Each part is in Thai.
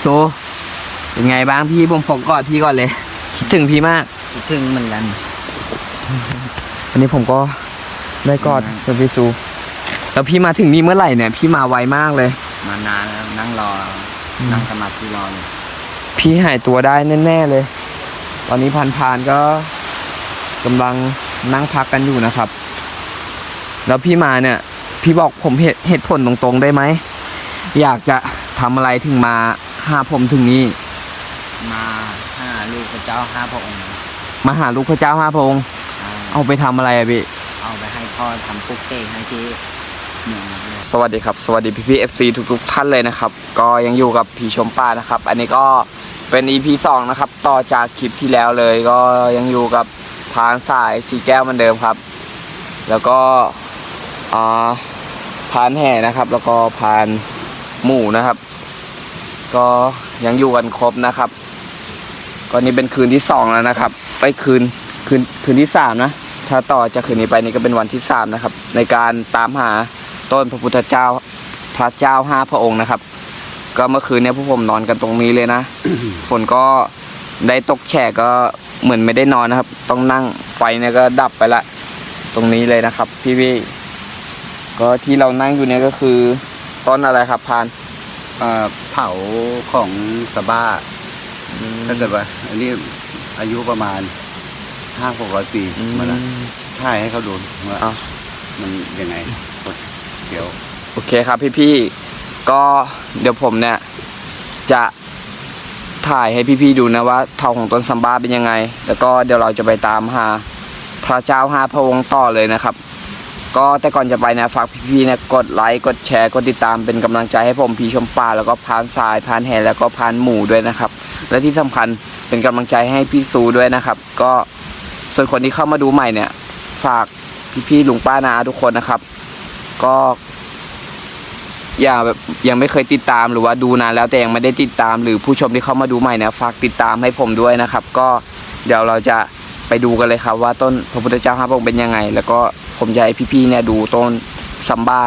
โซเป็นไงบ้างพี่ผมขอกอดพี่ก่อนเลย คิดถึงพี่มาก คิดถึงเหมือนกันวันนี้ผมก็ได้กอดอืมกับพี่ซูแล้วพี่มาถึงนี่เมื่อไหร่เนี่ย พี่มาไวมากเลย มานานแล้วนั่งรออืมนั่งสมาธิรอเลยพี่หายตัวได้แน่ ๆเลย ตอนนี้พันพานๆก็กำลังนั่งพักกันอยู่นะครับ แล้วพี่มาเนี่ย พี่บอกผมเหตุเหตุผลตรงๆได้ไหม อยากจะทำอะไรถึงมาหาผมถึงนี้ มาห้าลูกพระเจ้าห้าพระองค์มาหาลูกพระเจ้าห้าพระองค์เอาเอาไปทำอะไรอะพี่เอาไปให้พ่อทำปุกเสกให้ที่เมืองนั้นเลยสวัสดีครับ สวัสดีพี่พี่เอฟซีทุกๆท่านเลยนะครับ ก็ยังอยู่กับพี่ชมป้านะครับ อันนี้ก็เป็น EP สองนะครับ ต่อจากคลิปที่แล้วเลย ก็ยังอยู่กับพานสายสีแก้วเหมือนเดิมครับ แล้วก็อ่าพานแห่นะครับ แล้วก็พานหมู่นะครับ ก็ยังอยู่กันครบนะครับก็นี่เป็นคืนที่สองแล้วนะครับ ไปคืนคืนคืนที่สามนะ ถ้าต่อจากคืนนี้ไปนี่ก็เป็นวันที่สามนะครับ ในการตามหาต้นพระพุทธเจ้าพระเจ้าห้าพระองค์นะครับ ก็เมื่อคืนเนี้ยพวกผมนอนกันตรงนี้เลยนะฝนก็ได้ตกแฉกก็เหมือนไม่ได้นอนนะครับ ต้องนั่งไฟเนี่ยก็ดับไปละ ตรงนี้เลยนะครับ พี่พี่ก็ที่เรานั่งอยู่เนี่ยก็คือต้นอะไรครับพาน เอ่อเผาของสะบ้าถ้าเกิดว่า อันนี้อายุประมาณห้าหกร้อยปีอืม มาแล้วถ่ายให้เขาดูว่าอะ มันยังไงเดี๋ยว โอเคครับพี่พี่ๆก็เดี๋ยวผมเนี่ย จะถ่ายให้พี่ๆดูนะว่าทองของต้นซัมบ้าเป็นยังไง แล้วก็เดี๋ยวเราจะไปตามหาพระเจ้าห้าพระองค์ต่อเลยนะครับ ก็แต่ก่อนจะไปนะฝากพี่ๆนี่ยกดไลค์กดแชร์กดติดตามเป็นกำลังใจให้ผมพีชมป่าแล้วก็พานสายพานแห่แล้วก็พานหมู่ด้วยนะครับ และที่สำคัญเป็นกำลังใจให้พี่ซูด้วยนะครับ ก็ส่วนคนที่เข้ามาดูใหม่เนี่ย ฝากพี่ๆลุงป้านาอาทุกคนนะครับ ก็อย่าแบบยังไม่เคยติดตามหรือว่าดูนานแล้วแต่ยังไม่ได้ติดตาม หรือผู้ชมที่เข้ามาดูใหม่เนี่ยฝากติดตามให้ผมด้วยนะครับ ก็เดี๋ยวเราจะไปดูกันเลยครับ ว่าต้นพระพุทธเจ้าห้าพระองค์เป็นยังไง แล้วก็ ผมจะให้พี่ๆเนี่ยดูต้นซัมบ้า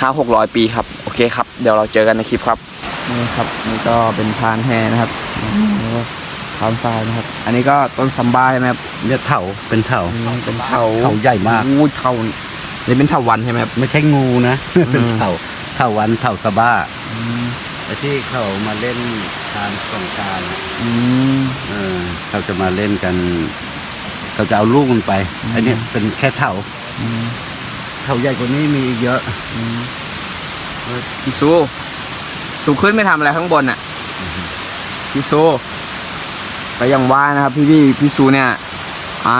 ห้าหกร้อยปีครับ โอเคครับ เดี๋ยวเราเจอกันในคลิปครับ นี่ครับนี่ก็เป็นพานแห่นะครับแล้วก็พานทรายนะครับ อันนี้ก็ต้นซัมบ้าใช่ไหมครับเนี่ยเถาเป็นเถาเป็นเถาเถาใหญ่มากอู้เถานี่เป็นเถาวันใช่ไหมครับไม่ใช่งูนะ เป็นอืมเถาเถาวันเถาสะบ้าไอ้ที่เขามาเล่นทานสงกรารอืมเออเขาจะมาเล่นกัน เขาจะเอาลูกมันไปอืมไอ้เนี่ยเป็นแค่เถาอืม เถาใหญ่กว่านี้มีอีกเยอะพี่ซูซูขึ้นไปทำอะไรข้างบนอะพี่ซูก็ยังว่านะครับ พี่พี่พี่ซูเนี่ย อ่า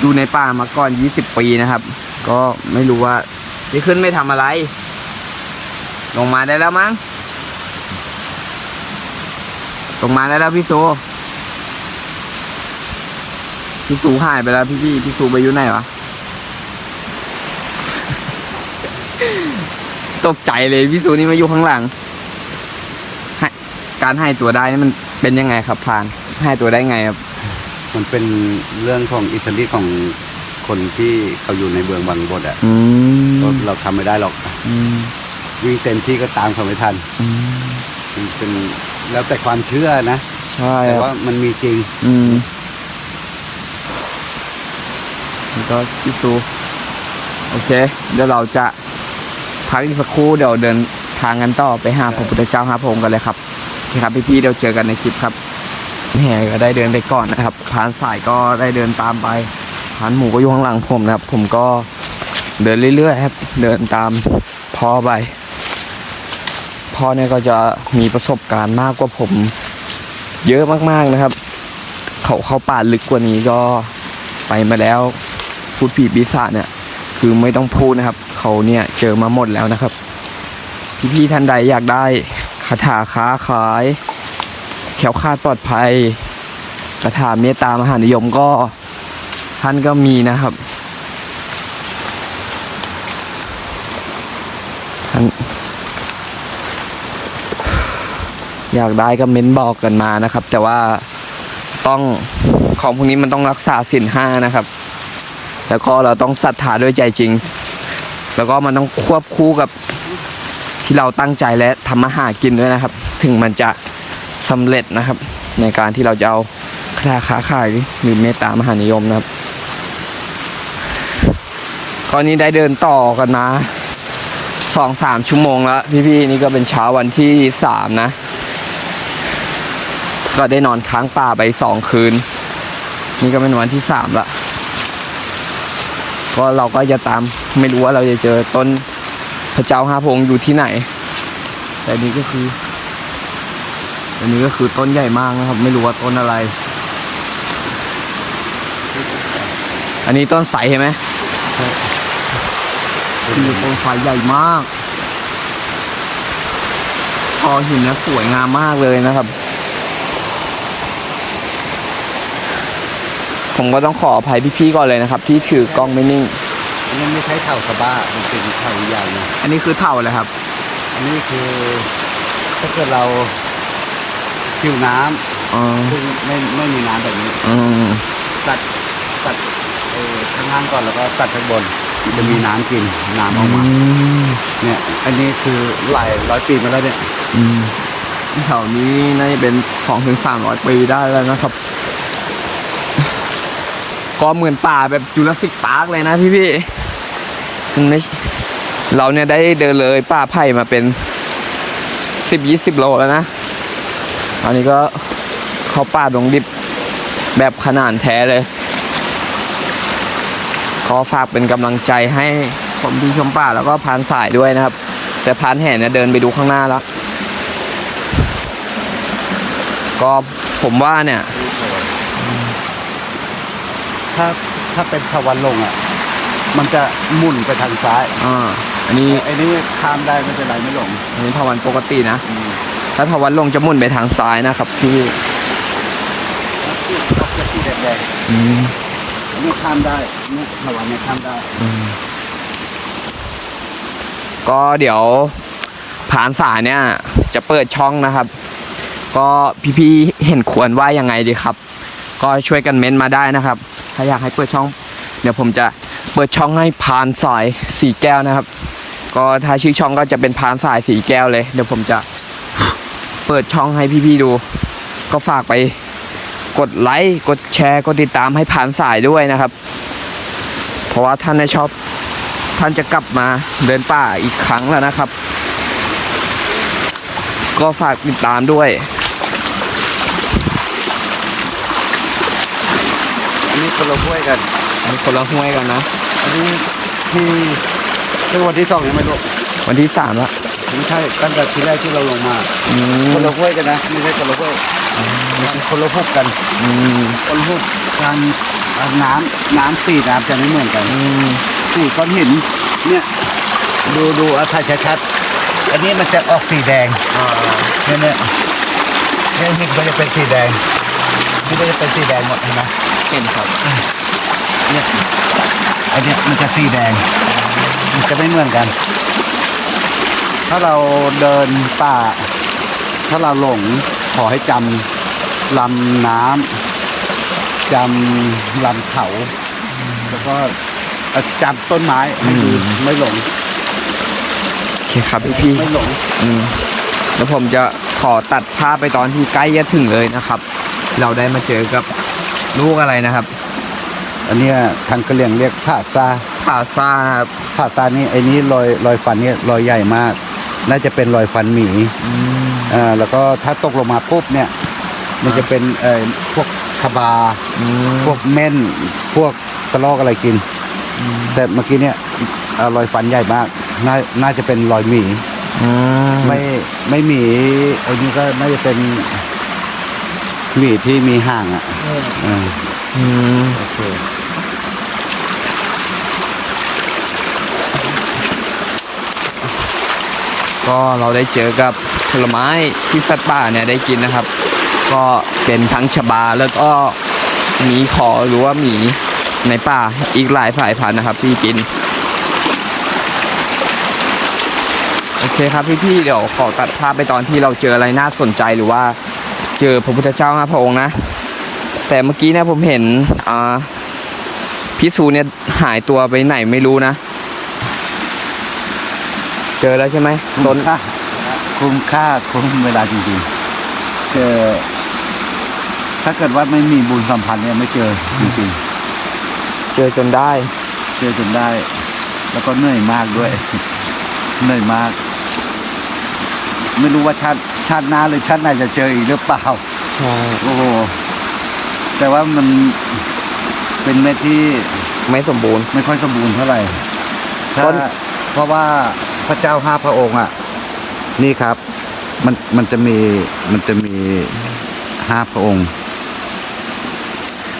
อยู่ในป่ามาก่อนยี่สิบปีนะครับ ก็ไม่รู้ว่าจะขึ้นไม่ทำอะไร ลงมาได้แล้วมั้งลงมาได้แล้วพี่ซูพี่ซูหายไปแล้วพี่พี่พี่ซูไปอยู่ไหนวะ ตกใจเลยพี่ซูนี่มาอยู่ข้างหลังให้การให้ตัวได้นี่มันเป็นยังไงครับพราน ให้ตัวได้ไงครับ มันเป็นเรื่องของอิตาลีของคนที่เขาอยู่ในเมืองบางบดอะอืมก็เราทำไม่ได้หรอก อืมวิ่งเต็มที่ก็ตามเขาไม่ทันอืมมันเป็นแล้วแต่ความเชื่อนะ ใช่แต่ครัว่าบมันมีจริง อืมแล้วก็พี่ซูโอเค เดี๋ยวเราจะ พักอีกสักครู่เดี๋ยวเดินทางกันต่อไปหาพระพุทธเจ้าหาพระองค์กันเลยครับโอเคครับพี่ๆเดี๋ยวเจอกันในคลิปครับแห่ก็ได้เดินไปก่อนนะครับพานสายก็ได้เดินตามไปพานหมูก็อยู่ข้างหลังผมนะครับ ผมก็เดินเรื่อยๆครับ เดินตามพ่อไปพ่อเนี่ยก็จะมีประสบการณ์มากกว่าผม เยอะมากๆนะครับ เขาเข้าป่าลึกกว่านี้ก็ไปมาแล้วพูดผีปีศาจเนี่ย คือไม่ต้องพูดนะครับ เขาเนี่ยเจอมาหมดแล้วนะครับ พี่ๆท่านใดอยากได้คาถาค้าขาย แขวคาดปลอดภัยคาถาเมตตามหานิยมก็ท่านก็มีนะครับท่านอยากได้ก็เม้นบอกกันมานะครับ แต่ว่าต้องของพวกนี้มันต้องรักษาศีลห้านะครับ แล้วก็เราต้องศรัทธาด้วยใจจริง แล้วก็มันต้องควบคู่กับที่เราตั้งใจและทำมาหากินด้วยนะครับ ถึงมันจะสำเร็จนะครับ ในการที่เราจะเอาคาถาค้าขายหรือเมตตามหานิยมนะครับตอนนี้ได้เดินต่อกันนะสองสามชั่วโมงแล้วพี่ๆนี่ก็เป็นเช้าวันที่สามนะ ก็ได้นอนค้างป่าไปสองคืน นี่ก็เป็นวันที่สามละ ก็เราก็จะตามไม่รู้ว่าเราจะเจอต้นพระเจ้าห้าพงอยู่ที่ไหน แต่นี่ก็คือ อันนี้ก็คือต้นใหญ่มากนะครับ ไม่รู้ว่าต้นอะไร อันนี้ต้นใสใช่ไหมคือต้นไฟใหญ่มากพอหินนะสวยงามมากเลยนะครับ ผมก็ต้องขออภัยพี่ๆก่อนเลยนะครับ ที่ถือกล้องไม่นิ่ง อันนี้ไม่ใช่เถาสะบ้ามันเป็นเถาใหญ่นะอันนี้คือเท่าเลยครับ อันนี้คือถ้าเกิดเราคิวน้ำอ๋อซึ่งไม่ไม่มีน้ำแบบนี้ อืม ตัดตัดเอ่อข้างล่างก่อนแล้วก็ตัดข้างบนมันจะมีน้ำกินน้ำออกมาเนี่ยอันนี้คือหลายร้อยปีมาแล้วเนี่ยอืมแถวนี้น่าจะเป็นสองถึงสามร้อยปีได้แล้วนะครับ ก็เหมือนป่าแบบจุลศิกปาร์กเลยนะพี่พี่ๆเราเนี่ยได้เดินเลยป่าไผ่มาเป็นสิบยี่สิบโลแล้วนะตอนนี้ก็เขาป่าดงดิบแบบขนาดแท้เลยขอฝากเป็นกำลังใจให้ผมที่ชมป่าแล้วก็พานสายด้วยนะครับ แต่พานแห่เนี่ยเดินไปดูข้างหน้าแล้ว ก็ผมว่าเนี่ย ถ้าถ้าเป็นทวันลงอะ มันจะหมุนไปทางซ้ายอ่าอันนี้ไอ้นี่ข้ามได้ไม่เป็นไรไม่หลงอันนี้ทวันปกตินะ อืมถ้าทวันลงจะหมุนไปทางซ้ายนะครับพี่ชอบจะสีแดงอืมๆอันนี้ข้ามได้นี่ทวันเนี่ยข้ามได้ก็เดี๋ยวผานสายเนี่ย จะเปิดช่องนะครับ ก็พี่ๆเห็นควรว่ายังไงดีครับ ก็ช่วยกันเม้นต์มาได้นะครับ ถ้าอยากให้เปิดช่อง เดี๋ยวผมจะเปิดช่องให้พานสายสีแก้วนะครับ ก็ถ้าชื่อช่องก็จะเป็นพานสายสีแก้วเลย เดี๋ยวผมจะเปิดช่องให้พี่ๆดู ก็ฝากไปกดไลค์กดแชร์กดติดตามให้พานสายด้วยนะครับ เพราะว่าท่านได้ชอบท่านจะกลับมาเดินป่าอีกครั้งแล้วนะครับ ก็ฝากติดตามด้วย นนี้คนละห้วยกันมีคนละห้วยกันนะ อันนี้ที่ที่วันที่สองยังไม่รู้วันที่สามแล้วไม่ใช่ตั้งแต่ทีแรกที่เราลงมาอืมคนละห้วยกันนะไม่ใช่คนละห้วยคนละหุบกันอืมคนละหุบการน้ำน้ำสีน้ำจะไม่เหมือนกันอืมสีก้อนหินเนี่ยดูดูเอาถ่ายชัดๆอันนี้มันจะออกสีแดงอ่าเนี่ยเนี่ยเนี่ยหินก็จะเป็นสีแดงนี่ก็จะเป็นสีแดงหมดเห็นไหม เห็นครับเนี่ยอันเนี้ยมันจะสีแดง มันจะไม่เหมือนกัน ถ้าเราเดินป่า ถ้าเราหลงขอให้จำลำน้ำจำลำเขา แล้วก็จำต้นไม้ให้ดีไม่หลงโอเคครับพี่พี่ไม่หลงอืมแล้วผมจะขอตัดภาพไปตอนที่ใกล้จะถึงเลยนะครับ เราได้มาเจอกับ ลูกอะไรนะครับ อันเนี้ยทางกะเหรี่ยงเรียกผาซาผาซ่าครับผาซานี่ไอ้นี้รอยรอยฟันเนี่ยรอยใหญ่มาก น่าจะเป็นรอยฟันหมีอืมอ่าแล้วก็ถ้าตกลงมาปุ๊บเนี่ย มันจะเป็นเอ่อพวกชบาอืมพวกเม่น พวกกระรอกอะไรกิน แต่เมื่อกี้เนี่ยเอ่อรอยฟันใหญ่มากน่าน่าจะเป็นรอยหมีอืมไม่ไม่หมีไอ้นี่ก็น่าจะเป็น หมีที่มีห่างอะอ่าอืมโอเคก็เราได้เจอกับผลไม้ที่สัตว์ป่าเนี่ยได้กินนะครับ ก็เป็นทั้งชบาแล้วก็หมีขอหรือว่าหมีในป่าอีกหลายสายพันธุ์นะครับที่กิน โอเคครับพี่ๆเดี๋ยวขอตัดภาพไปตอนที่เราเจออะไรน่าสนใจหรือว่า เจอพระพุทธเจ้าห้าพระองค์นะ แต่เมื่อกี้เนี่ยผมเห็นอ่าพิสูเนี่ยหายตัวไปไหนไม่รู้นะ เจอแล้วใช่ไหมต้นอะคุ้มค่าคุ้มเวลาจริงๆเจอถ้าเกิดว่าไม่มีบุญสัมพันธ์เนี่ยไม่เจอจริงเจอจนได้ๆเจอจนได้ แล้วก็เหนื่อยมากด้วย เหนื่อยมาก ไม่รู้ว่าชาติ ชาติหน้าหรือชาติไหนจะเจออีกหรือเปล่าใช่โอ้โหแต่ว่ามันเป็นเม็ดที่ไม่สมบูรณ์ ไม่ค่อยสมบูรณ์เท่าไหร่ถ้าต้น เพราะว่าพระเจ้าห้าพระองค์อะ นี่ครับ มันมันจะมีมันจะมีห้าพระองค์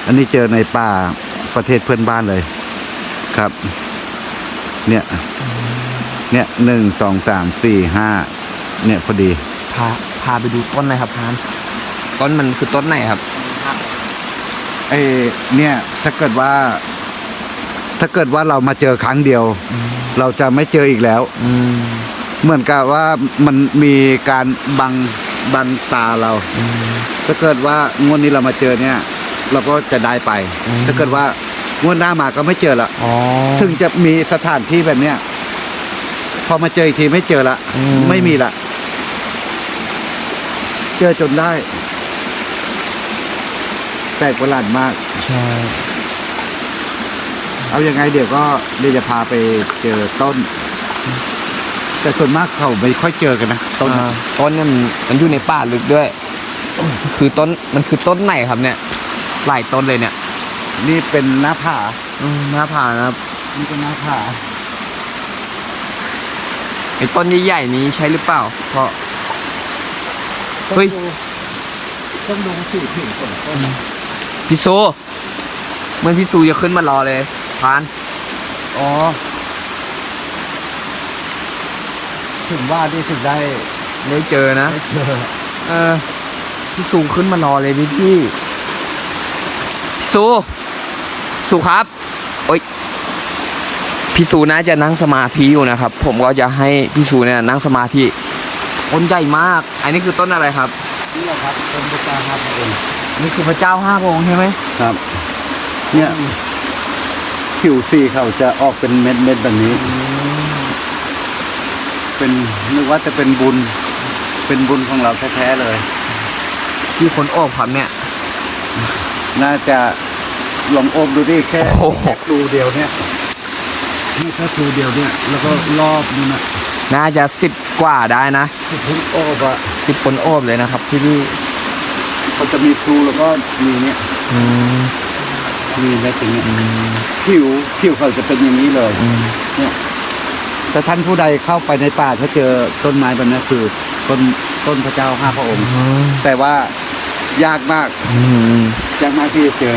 อันนี้เจอในป่าประเทศเพื่อนบ้านเลย ครับ เนี่ย เนี่ยหนึ่งสองสามสี่ห้าเนี่ยพอดี พาพาไปดูต้นหน่อยครับพานต้นมันคือต้นไหนครับไอ้เนี่ยถ้าเกิดว่า ถ้าเกิดว่าเรามาเจอครั้งเดียว เราจะไม่เจออีกแล้ว อืมเหมือนกับว่ามันมีการบังบังตาเรา อืม ถ้าเกิดว่างวดนี้เรามาเจอเนี่ย เราก็จะได้ไป อืม ถ้าเกิดว่างวดหน้ามาก็ไม่เจอละอ๋อ ถึงจะมีสถานที่แบบเนี้ยพอมาเจออีกทีไม่เจอละอืม ไม่มีละ เจอจนได้ แปลกประหลาดมาก ใช่ เอายังไงเดี๋ยวก็เดี๋ยวจะพาไปเจอต้น แต่ส่วนมากเขาไม่ค่อยเจอกันนะต้นอ่าต้นเนี่ยมันมันอยู่ในป่าลึกด้วย คือต้นมันคือต้นไหนครับเนี่ย หลายต้นเลยเนี่ยนี่เป็นหน้าผาอืมน่าผ่านะครับนี่เป็นหน้าผาไอ้ต้นใหญ่ๆนี้ใช่หรือเปล่า เพราะ เฮ้ย ต้องดูสีผิวก่อนต้นพี่โซเหมื่อนพี่ซูจะขึ้นมารอเลยพาน อ๋อ ถึงว่าที่ถึงได้ได้เจอนะได้เจอเออ พี่ซูขึ้นมารอเลยพี่พี่พี่ซูซูครับโอ๊ยพี่ซูน่าจะนั่งสมาธิอยู่นะครับ ผมก็จะให้พี่ซูเนี่ยนั่งสมาธิ ต้นใหญ่มาก อันนี้คือต้นอะไรครับ นี่แหละครับเป็นพระเจ้าห้าพระองค์นี่คือพระเจ้าห้าพระองค์ใช่ไหมครับ เนี่ยผิวสีเขาจะออกเป็นเม็ดเม็ดๆแบบนี้ เป็นนึกว่าจะเป็นบุญ เป็นบุญของเราแท้ๆเลยที่คนโอบครับเนี่ย น่าจะลองโอบดูดิแค่โอ้โหแค่ครูเดียวเนี่ยนี่แค่ครูเดียวเนี่ย แล้วก็รอบนี่นะ น่าจะสิบกว่าได้นะที่เพิ่งโอบอะสิบคนโอบเลยนะครับพี่พี่เขาจะมีครูแล้วก็มีเนี่ยอืมมีเม็ดอย่างเงี้ยอืมผิวผิวเขาจะเป็นอย่างนี้เลยอืมเนี่ยถ้าท่านผู้ใดเข้าไปในป่าถ้าเจอต้นไม้แบบนี้คือต้นต้นพระเจ้าห้าพระองค์ แต่ว่ายากมากอืมยากมากที่จะเจอ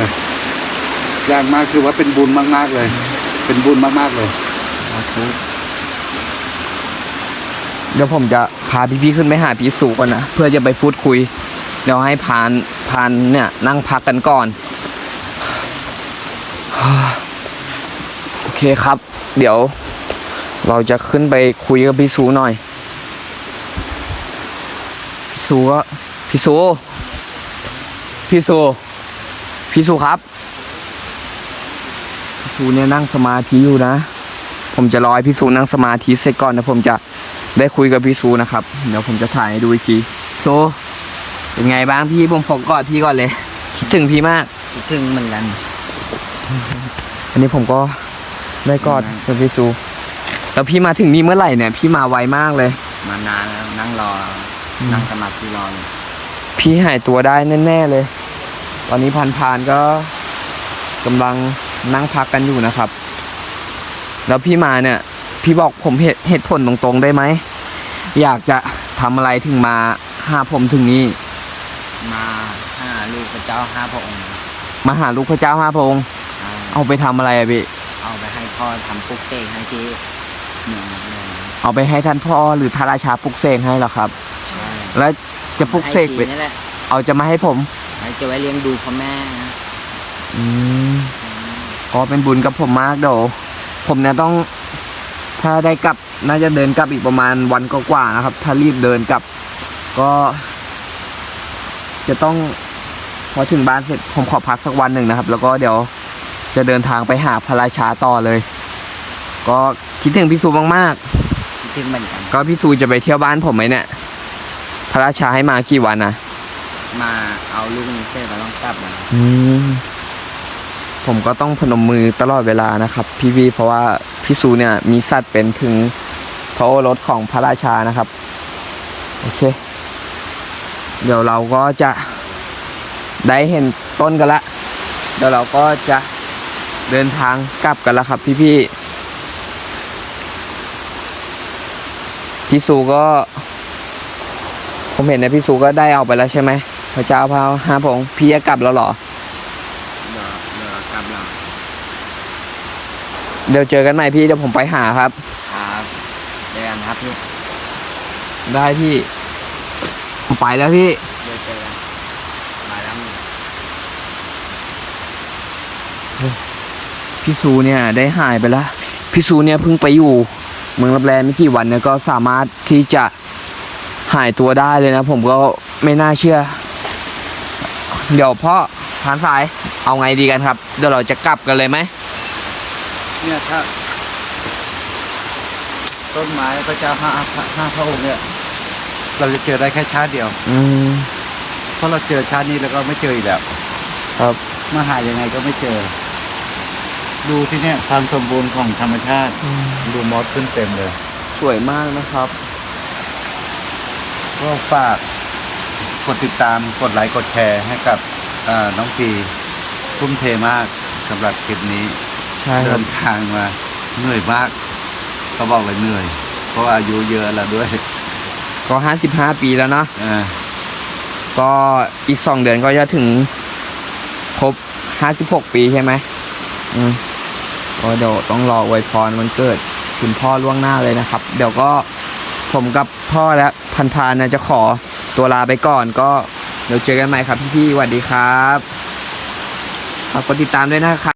ยากมากคือว่าเป็นบุญมากๆเลย เป็นบุญมากๆเลย เดี๋ยวผมจะพาพี่ๆขึ้นไปหาพี่สูก่อนนะเพื่อจะไปพูดคุย เดี๋ยวให้พานพานเนี่ยนั่งพักกันก่อน โอเคครับ เดี๋ยว เราจะขึ้นไปคุยกับพี่สูหน่อยพี่สูก็พี่สูพี่สูพี่สูครับพี่สูเนี่ยนั่งสมาธิอยู่นะ ผมจะรอให้พี่สูนั่งสมาธิเสร็จก่อนนะผมจะ ได้คุยกับพี่สูนะครับ เดี๋ยวผมจะถ่ายให้ดูอีกทีโซเป็นไงบ้างพี่ผมขอกอดพี่ก่อนเลย คิดถึงพี่มาก คิดถึงเหมือนกัน อันนี้ผมก็ได้กอดกับพี่สูแล้วพี่มาถึงนี่เมื่อไหร่เนี่ย พี่มาไวมากเลย มานานแล้วนั่งรออนั่งสมาธิรออยู่พี่หายตัวได้แน่ ๆเลย ตอนนี้พันพานๆก็กำลังนั่งพักกันอยู่นะครับ แล้วพี่มาเนี่ย พี่บอกผมเหตุเหตุผลตรงๆได้ไหม อยากจะทำอะไรถึงมาหาผมถึงนี่มาห้าลูกพระเจ้าห้าพระองค์มาหาลูกพระเจ้าห้าพระองค์ใช่เอาไปทำอะไรอะพี่ เอาไปให้พ่อทำปลุกเสกให้ที่เมืองนั้นเลยเอาไปให้ท่านพ่อหรือพระราชาปลุกเสกให้เหรอครับ ใช่แล้วจะปลุกเสกให้ไปทีนี่แหละเอาจะมาให้ผมให้จะไว้เลี้ยงดูพ่อแม่นะอืม ก็เป็นบุญกับผมมากเดี๋ยวผมเนี่ยต้อง ถ้าได้กลับน่าจะเดินกลับอีกประมาณวันกว่าๆนะครับ ถ้ารีบเดินกลับ ก็ จะต้องพอถึงบ้านเสร็จผมขอพักสักวันหนึ่งนะครับ แล้วก็เดี๋ยวจะเดินทางไปหาพระราชาต่อเลย ก็คิดถึงพี่สูมากคิดถึงเหมือนกัน ๆ ก็พี่สูจะไปเที่ยวบ้านผมไหมเนี่ย พระราชาให้มากี่วันนะ มาเอาลูกนี้เสร็จก็ต้องกลับมาอืมผมก็ต้องพนมมือตลอดเวลานะครับ พี่วีเพราะว่า พี่ซูเนี่ยมีสัตว์เป็นถึงพระโอรสของพระราชานะครับ โอเค เดี๋ยวเราก็จะได้เห็นต้นกันละ เดี๋ยวเราก็จะเดินทางกลับกันล้วครับพี่พี่ๆพี่ซูก็ ผมเห็นนะพี่ซูก็ได้เอาไปแล้วใช่ไหมพระเจ้าพระห้าพงค์พี่จะกลับแล้วหรอเดี๋ยวเดี๋ยวกลับเรา เดี๋ยวเจอกันใหม่พี่เดี๋ยวผมไปหาครับ ครับเจอกันครับพี่ได้พี่ผมไปแล้วพี่ เดี๋ยวเจอกันมาแล้วมึงพี่ซูเนี่ยได้หายไปแล้วพี่ซูเนี่ยเพิ่งไปอยู่เมืองรับแลไม่กี่วันเนี่ยก็สามารถที่จะหายตัวได้เลยนะ ผมก็ไม่น่าเชื่อ เดี๋ยวพ่อทานสายเอาไงดีกันครับ เดี๋ยวเราจะกลับกันเลยไหม เนี่ยถ้าต้นไม้พระเจ้าห้าห้าพระองค์เนี่ย เราจะเจอได้แค่ชาติเดียว อืมเพราะเราเจอชาตินี้แล้วก็ไม่เจออีกแล้ว ครับมาหายังไงก็ไม่เจอ ดูที่เนี่ยความสมบูรณ์ของธรรมชาติ ดูมอสขึ้นเต็มเลย สวยมากนะครับ ก็ฝากกดติดตามกดไลค์กดแชร์ให้กับอ่าน้องพีทุ่มเทมากสำหรับคลิปนี้ ใช่คเดิรับนทางมาเหนื่อยมากเขาบอกเลยเหนื่อย เพราะว่าอายุเยอะแล้วด้วยก็ห้าสิบห้าปีแล้วเนาะอ่าก็อีกสองเดือนก็จะถึงครบห้าสิบหกปีใช่ไหมอืมก็เดี๋ยวต้องรออวยพรวันเกิดคุณพ่อล่วงหน้าเลยนะครับ เดี๋ยวก็ผมกับพ่อและพันพานนะจะขอตัวลาไปก่อน ก็เดี๋ยวเจอกันใหม่ครับพี่ๆสวัสดีครับฝากกดติดตามด้วยนะครับ